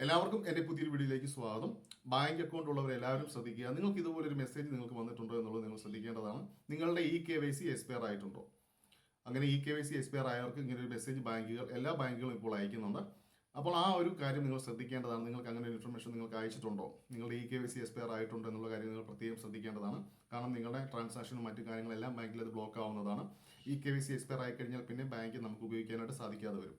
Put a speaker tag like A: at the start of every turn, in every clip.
A: എല്ലാവർക്കും എന്റെ പുതിയൊരു വീഡിയോയിലേക്ക് സ്വാഗതം. ബാങ്ക് അക്കൗണ്ട് ഉള്ളവർ എല്ലാവരും ശ്രദ്ധിക്കുക. നിങ്ങൾക്ക് ഇതുപോലെ ഒരു മെസ്സേജ് നിങ്ങൾക്ക് വന്നിട്ടുണ്ടോ എന്നുള്ളത് നിങ്ങൾ ശ്രദ്ധിക്കേണ്ടതാണ്. നിങ്ങളുടെ e K Y C expire ആയിട്ടുണ്ടോ? അങ്ങനെ e K Y C expire ആയവർക്ക് ഇങ്ങനെ ഒരു മെസ്സേജ് ബാങ്കുകൾ എല്ലാ ബാങ്കുകളും ഇപ്പോൾ അയക്കുന്നുണ്ട്. അപ്പോൾ ആ ഒരു കാര്യം നിങ്ങൾ ശ്രദ്ധിക്കേണ്ടതാണ്. നിങ്ങൾക്ക് അങ്ങനെ ഒരു ഇൻഫർമേഷൻ നിങ്ങൾക്ക് അയച്ചിട്ടുണ്ടോ? നിങ്ങളുടെ e K Y C expire ആയിട്ടുണ്ടോ എന്നുള്ള കാര്യം നിങ്ങൾ പ്രത്യേകം ശ്രദ്ധിക്കേണ്ടതാണ്. കാരണം നിങ്ങളുടെ ട്രാൻസാക്ഷനും മറ്റു കാര്യങ്ങളെല്ലാം ബാങ്കിൽ അത് ബ്ലോക്ക് ആവുന്നതാണ്. E K Y C expire ആയിക്കഴിഞ്ഞാൽ പിന്നെ ബാങ്ക് നമുക്ക് ഉപയോഗിക്കാനായിട്ട് സാധിക്കാതെ വരും.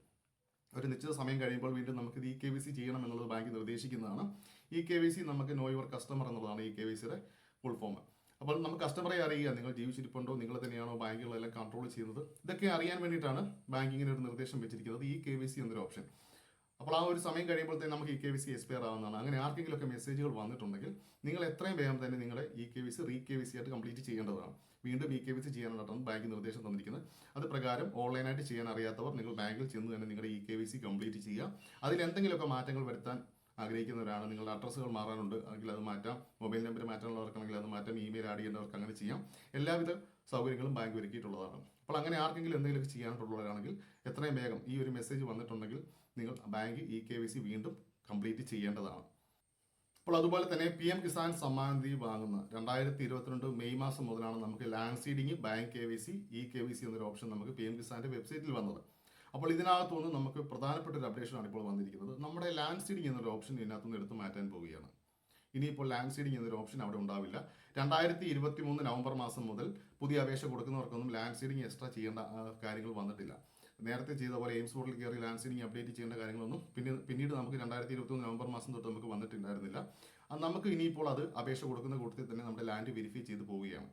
A: ഒരു നിശ്ചിത സമയം കഴിയുമ്പോൾ വീണ്ടും നമുക്ക് ഇ കെ വി സി ചെയ്യണം എന്നുള്ളത് ബാങ്ക് നിർദ്ദേശിക്കുന്നതാണ്. ഇ കെ വി സി നമുക്ക് നോ യുവർ കസ്റ്റമർ എന്നുള്ളതാണ് ഇ കെ വി സിയുടെ ഫുൾ ഫോം അപ്പോൾ നമുക്ക് കസ്റ്റമറെ അറിയുക. നിങ്ങൾ ജീവിച്ചിരിപ്പുണ്ടോ? നിങ്ങൾ തന്നെയാണോ ബാങ്കുകളെല്ലാം കൺട്രോൾ ചെയ്യുന്നത്? ഇതൊക്കെ അറിയാൻ വേണ്ടിയിട്ടാണ് ബാങ്കിങ്ങിന് ഒരു നിർദ്ദേശം വെച്ചിരിക്കുന്നത്. ഇ കെ വി സി എന്നൊരു ഓപ്ഷൻ അപ്പോൾ ആ ഒരു സമയം കഴിയുമ്പോഴത്തേക്ക് നമുക്ക് e K Y C expire ആവുന്നതാണ്. അങ്ങനെ ആർക്കെങ്കിലും ഒക്കെ മെസ്സേജുകൾ വന്നിട്ടുണ്ടെങ്കിൽ നിങ്ങൾ എത്രയും വേഗം തന്നെ നിങ്ങളുടെ e K Y C re K Y C ആയിട്ട് കംപ്ലീറ്റ് ചെയ്യേണ്ടതാണ്. വീണ്ടും ഇ കെ വി സി ചെയ്യാനായിട്ടാണ് ബാങ്ക് നിർദ്ദേശം തന്നിരിക്കുന്നത്. അത് പ്രകാരം ഓൺലൈനായിട്ട് ചെയ്യാൻ അറിയാത്തവർ നിങ്ങൾ ബാങ്കിൽ ചെന്ന് തന്നെ നിങ്ങളുടെ e K Y C complete ചെയ്യുക. അതിൽ എന്തെങ്കിലുമൊക്കെ മാറ്റങ്ങൾ വരുത്താൻ ആഗ്രഹിക്കുന്നവരാണ്. നിങ്ങളുടെ അഡ്രസ്സുകൾ മാറാനുണ്ട്. അല്ലെങ്കിൽ അത് മാറ്റാം. മൊബൈൽ നമ്പർ മാറ്റാനുള്ളവർക്കാണെങ്കിൽ അത് മാറ്റാം. ഇമെയിൽ ആഡ് ചെയ്യേണ്ടവർക്ക് അങ്ങനെ ചെയ്യാം. എല്ലാവിധ സൗകര്യങ്ങളും ബാങ്ക് ഒരുക്കിയിട്ടുള്ളതാണ്. അപ്പോൾ അങ്ങനെ ആർക്കെങ്കിലും എന്തെങ്കിലുമൊക്കെ ചെയ്യാനായിട്ടുള്ളവരാണെങ്കിൽ എത്രയും വേഗം ഈ ഒരു മെസ്സേജ് വന്നിട്ടുണ്ടെങ്കിൽ നിങ്ങൾ bank e K Y C വീണ്ടും കംപ്ലീറ്റ് ചെയ്യേണ്ടതാണ്. അപ്പോൾ അതുപോലെ തന്നെ പി എം കിസാൻ സമ്മാൻ നിധി വാങ്ങുന്ന രണ്ടായിരത്തി ഇരുപത്തിരണ്ട് മെയ് മാസം മുതലാണ് നമുക്ക് land seeding bank K Y C e K Y C എന്നൊരു ഓപ്ഷൻ നമുക്ക് പി എം കിസാന്റെ വെബ്സൈറ്റിൽ വന്നത്. അപ്പോൾ ഇതിനകത്തുനിന്ന് നമുക്ക് പ്രധാനപ്പെട്ട ഒരു അപ്ഡേഷനാണ് ഇപ്പോൾ വന്നിരിക്കുന്നത്. നമ്മുടെ ലാൻഡ് സീഡിങ് എന്നൊരു ഓപ്ഷൻ ഇതിനകത്തുനിന്ന് എടുത്ത് മാറ്റാൻ പോവുകയാണ്. ഇനിയിപ്പോൾ ലാൻഡ് സീഡിങ് എന്നൊരു ഓപ്ഷൻ അവിടെ ഉണ്ടാവില്ല. രണ്ടായിരത്തി ഇരുപത്തി മൂന്ന് നവംബർ മാസം മുതൽ പുതിയ അപേക്ഷ കൊടുക്കുന്നവർക്കൊന്നും ലാൻഡ് സീഡിങ് എക്സ്ട്രാ ചെയ്യേണ്ട കാര്യങ്ങൾ വന്നിട്ടില്ല. നേരത്തെ ചെയ്ത പോലെ എയിംസ് പോർട്ടിൽ കയറി ലാൻഡ് സീഡിങ് അപ്ഡേറ്റ് ചെയ്യേണ്ട കാര്യങ്ങളൊന്നും പിന്നെ പിന്നീട് നമുക്ക് രണ്ടായിരത്തി ഇരുപത്തി മൂന്ന് നവംബർ മാസം തൊട്ട് നമുക്ക് വന്നിട്ടുണ്ടായിരുന്നില്ല. നമുക്ക് ഇനിയിപ്പോൾ അത് അപേക്ഷ കൊടുക്കുന്ന കൂട്ടത്തിൽ തന്നെ നമ്മുടെ ലാൻഡ് വെരിഫൈ ചെയ്ത് പോവുകയാണ്.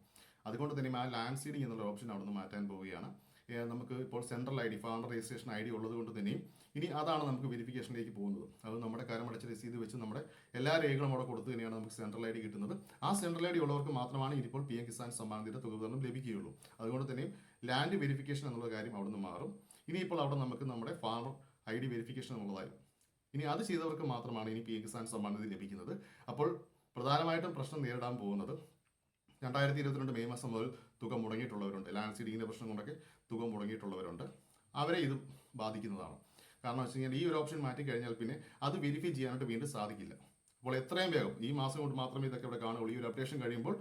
A: അതുകൊണ്ട് തന്നെ ആ ലാൻഡ് സീഡിങ് എന്നുള്ള ഓപ്ഷൻ അവിടെ നിന്ന് മാറ്റാൻ പോവുകയാണ്. നമുക്ക് ഇപ്പോൾ central I D farmer registration I D ഉള്ളത് കൊണ്ട് തന്നെയും ഇനി അതാണ് നമുക്ക് വെരിഫിക്കേഷനിലേക്ക് പോകുന്നത്. അത് നമ്മുടെ കരമടച്ച രസീത് വെച്ച് നമ്മുടെ എല്ലാ രേഖകളും അവിടെ കൊടുത്തു തന്നെയാണ് നമുക്ക് സെൻട്രൽ ഐ ഡി കിട്ടുന്നത്. ആ സെൻട്രൽ ഐ ഡി ഉള്ളവർക്ക് മാത്രമാണ് ഇനിയിപ്പോൾ പി എം കിസാൻ നിധിയുടെ തുക വിതരണം ലഭിക്കുകയുള്ളൂ. അതുകൊണ്ട് തന്നെയും ലാൻഡ് വെരിഫിക്കേഷൻ എന്നുള്ള കാര്യം അവിടെ നിന്ന് മാറും. ഇനിയിപ്പോൾ അവിടെ നമുക്ക് നമ്മുടെ ഫാമർ ഐ ഡി വെരിഫിക്കേഷൻ എന്നുള്ളതായി. ഇനി അത് ചെയ്തവർക്ക് മാത്രമാണ് ഇനി പി എം കിസാൻ നിധി ലഭിക്കുന്നത്. അപ്പോൾ പ്രധാനമായിട്ടും പ്രശ്നം നേരിടാൻ പോകുന്നത് രണ്ടായിരത്തി ഇരുപത്തിരണ്ട് മെയ് മാസം മുതൽ തുക മുടങ്ങിയിട്ടുള്ളവരുണ്ട്. ലാൻഡ് സീഡിങ്ങിന്റെ പ്രശ്നം കൊണ്ടൊക്കെ തുക മുടങ്ങിയിട്ടുള്ളവരുണ്ട്. അവരെ ഇത് ബാധിക്കുന്നതാണ്. കാരണം വെച്ച് കഴിഞ്ഞാൽ ഈ ഒരു ഓപ്ഷൻ മാറ്റി കഴിഞ്ഞാൽ പിന്നെ അത് വെരിഫൈ ചെയ്യാനായിട്ട് വീണ്ടും സാധിക്കില്ല. അപ്പോൾ എത്രയും വേഗം ഈ മാസം കൊണ്ട് മാത്രമേ ഇതൊക്കെ ഇവിടെ കാണുകയുള്ളൂ. ഈ ഒരു അപ്ഡേഷൻ കഴിയുമ്പോൾ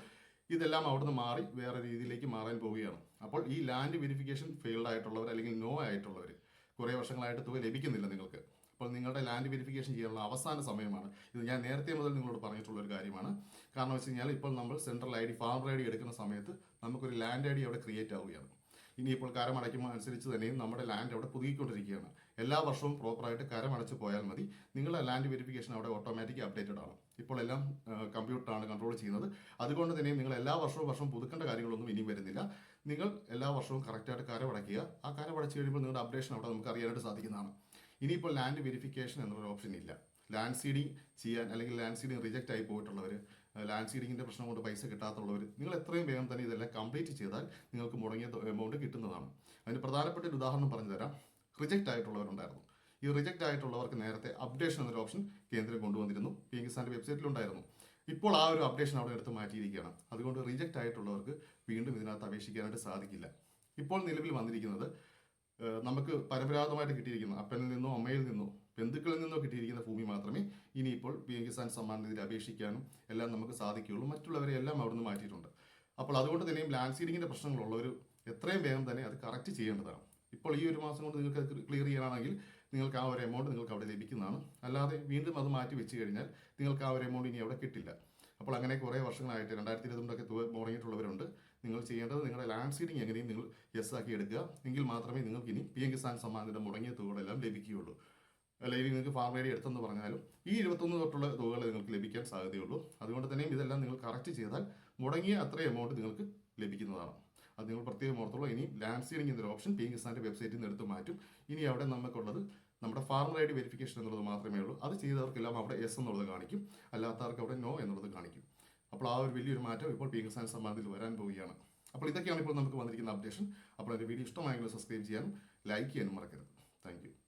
A: ഇതെല്ലാം അവിടുന്ന് മാറി വേറെ രീതിയിലേക്ക് മാറാൻ പോവുകയാണ്. അപ്പോൾ ഈ ലാൻഡ് വെരിഫിക്കേഷൻ ഫെയിൽഡ് ആയിട്ടുള്ളവർ അല്ലെങ്കിൽ നോ ആയിട്ടുള്ളവർ കുറേ വർഷങ്ങളായിട്ട് തുക ലഭിക്കുന്നില്ല നിങ്ങൾക്ക്. അപ്പോൾ നിങ്ങളുടെ ലാൻഡ് വെരിഫിക്കേഷൻ ചെയ്യാനുള്ള അവസാന സമയമാണ്. ഇത് ഞാൻ നേരത്തെ മുതൽ നിങ്ങളോട് പറഞ്ഞിട്ടുള്ള ഒരു കാര്യമാണ്. കാരണം വെച്ച് കഴിഞ്ഞാൽ ഇപ്പോൾ നമ്മൾ central I D farmer I D എടുക്കുന്ന സമയത്ത് നമുക്കൊരു ലാൻഡ് ഐ ഡി അവിടെ ക്രിയേറ്റ് ആവുകയാണ്. ഇനിയിപ്പോൾ കരമടയ്ക്കുമ്പോൾ അനുസരിച്ച് തന്നെയും നമ്മുടെ ലാൻഡ് അവിടെ പുതുക്കിക്കൊണ്ടിരിക്കുകയാണ്. എല്ലാ വർഷവും പ്രോപ്പറായിട്ട് കരമടച്ച് പോയാൽ മതി. നിങ്ങളുടെ ലാൻഡ് വെരിഫിക്കേഷൻ അവിടെ ഓട്ടോമാറ്റിക് അപ്ഡേറ്റഡ് ആണ്. ഇപ്പോൾ എല്ലാം കമ്പ്യൂട്ടറാണ് കൺട്രോൾ ചെയ്യുന്നത്. അതുകൊണ്ട് തന്നെയും നിങ്ങൾ എല്ലാ വർഷവും വർഷവും പുതുക്കേണ്ട കാര്യങ്ങളൊന്നും ഇനി വരുന്നില്ല. നിങ്ങൾ എല്ലാ വർഷവും കറക്റ്റായിട്ട് കരമടയ്ക്കുക ആ കരമടച്ച് കഴിയുമ്പോൾ നിങ്ങളുടെ അപ്ഡേഷൻ അവിടെ നമുക്ക് അറിയാനായിട്ട് സാധിക്കുന്നതാണ്. ഇനിയിപ്പോൾ ലാൻഡ് വെരിഫിക്കേഷൻ എന്നൊരു ഓപ്ഷൻ ഇല്ല. ലാൻഡ് സീഡിങ് ചെയ്യാൻ അല്ലെങ്കിൽ ലാൻഡ് സീഡിങ് റിജക്റ്റ് ആയി പോയിട്ടുള്ളവർ ലാൻഡ് സീഡിങ്ങിന്റെ പ്രശ്നം കൊണ്ട് പൈസ കിട്ടാത്തുള്ളവർ നിങ്ങൾ എത്രയും വേഗം തന്നെ ഇതെല്ലാം കംപ്ലീറ്റ് ചെയ്താൽ നിങ്ങൾക്ക് മുടങ്ങിയ എമൗണ്ട് കിട്ടുന്നതാണ്. അതിന് പ്രധാനപ്പെട്ട ഒരു ഉദാഹരണം പറഞ്ഞു തരാം. റിജക്റ്റ് ആയിട്ടുള്ളവരുണ്ടായിരുന്നു. ഈ റിജക്റ്റ് ആയിട്ടുള്ളവർക്ക് നേരത്തെ അപ്ഡേഷൻ എന്നൊരു ഓപ്ഷൻ കേന്ദ്രം കൊണ്ടുവന്നിരുന്നു. പി എം കിസാന്റെ വെബ്സൈറ്റിലുണ്ടായിരുന്നു ഇപ്പോൾ ആ ഒരു അപ്ഡേഷൻ അവിടെ എടുത്ത് മാറ്റിയിരിക്കുകയാണ്. അതുകൊണ്ട് റിജക്റ്റ് ആയിട്ടുള്ളവർക്ക് വീണ്ടും ഇതിനകത്ത് അപേക്ഷിക്കാനായിട്ട് സാധിക്കില്ല. ഇപ്പോൾ നിലവിൽ വന്നിരിക്കുന്നത് നമുക്ക് പരമ്പരാഗതമായിട്ട് കിട്ടിയിരിക്കുന്ന. അപ്പനിൽ നിന്നോ അമ്മയിൽ നിന്നോ ബന്ധുക്കളിൽ നിന്നോ കിട്ടിയിരിക്കുന്ന ഭൂമി മാത്രമേ ഇനിയിപ്പോൾ പി എം കിസാൻ സമ്മാൻ നിധിയിൽ അപേക്ഷിക്കാനും എല്ലാം നമുക്ക് സാധിക്കുകയുള്ളൂ. മറ്റുള്ളവരെ എല്ലാം അവിടുന്ന് മാറ്റിയിട്ടുണ്ട്. അപ്പോൾ അതുകൊണ്ട് തന്നെയും ലാൻഡ് സീഡിങ്ങിന്റെ പ്രശ്നങ്ങളുള്ളവർ എത്രയും വേഗം തന്നെ അത് കറക്റ്റ് ചെയ്യേണ്ടതാണ്. ഇപ്പോൾ ഈ ഒരു മാസം കൊണ്ട് നിങ്ങൾക്ക് ക്ലിയർ ചെയ്യാനാണെങ്കിൽ നിങ്ങൾക്ക് ആ ഒരു എമൗണ്ട് നിങ്ങൾക്ക് അവിടെ ലഭിക്കുന്നതാണ്. അല്ലാതെ വീണ്ടും അത് മാറ്റി വെച്ച് കഴിഞ്ഞാൽ നിങ്ങൾക്ക് ആ ഒരു എമൗണ്ട് ഇനി അവിടെ കിട്ടില്ല. അപ്പോൾ അങ്ങനെ കുറേ വർഷങ്ങളായിട്ട് രണ്ടായിരത്തി ഇരുപത്തിരണ്ടൊക്കെ തുക മുടങ്ങിയിട്ടുള്ളവരുണ്ട്. നിങ്ങൾ ചെയ്യേണ്ടത് നിങ്ങളുടെ ലാൻഡ് സീഡിങ് എങ്ങനെയും നിങ്ങൾ യെസ് ആക്കി എടുക്കുക. എങ്കിൽ മാത്രമേ നിങ്ങൾക്ക് ഇനി പി എം കിസാൻ സമ്മാനത്തിന്റെ മുടങ്ങിയ തുകകളെല്ലാം ലഭിക്കുകയുള്ളൂ. അല്ലെങ്കിൽ നിങ്ങൾക്ക് ഫാർം ഐ എടുത്തെന്ന് പറഞ്ഞാലും ഈ ഇരുപത്തൊന്ന് തൊട്ടുള്ള തുകകൾ നിങ്ങൾക്ക് ലഭിക്കാൻ സാധ്യതയുള്ളൂ. അതുകൊണ്ട് തന്നെയും ഇതെല്ലാം നിങ്ങൾ കറക്റ്റ് ചെയ്താൽ മുടങ്ങിയ അത്രയും എമൗണ്ട് നിങ്ങൾക്ക് ലഭിക്കുന്നതാണ്. അത് നിങ്ങൾ പ്രത്യേകം ഓർത്തുള്ളൂ ഇനി ലാൻഡ് സീലിംഗ് എന്നൊരു ഓപ്ഷൻ പി കിസാന്റെ വെബ്സൈറ്റിൽ നിന്ന് എടുത്ത് മാറ്റും. ഇനി അവിടെ നമുക്കുള്ളത് നമ്മുടെ ഫാർമർ ഐ ഡി വെരിഫിക്കേഷൻ എന്നുള്ളത് മാത്രമേ ഉള്ളൂ. അത് ചെയ്തവർക്കെല്ലാം അവിടെ എസ് എന്നുള്ളത് കാണിക്കും. അല്ലാത്തവർക്ക് അവിടെ നോ എന്നുള്ളത് കാണിക്കും. അപ്പോൾ ആ ഒരു വലിയൊരു മാറ്റം ഇപ്പോൾ പി കിസാൻ സമ്മാനത്തിൽ വരാൻ പോവുകയാണ്. അപ്പോൾ ഇതൊക്കെയാണ് ഇപ്പോൾ നമുക്ക് വന്നിരിക്കുന്ന അപ്ഡേഷൻ അപ്പോൾ എന്റെ വീഡിയോ ഇഷ്ടമായെങ്കിൽ സബ്സ്ക്രൈബ് ചെയ്യാനും ലൈക്ക് ചെയ്യാനും മറക്കരുത്. താങ്ക്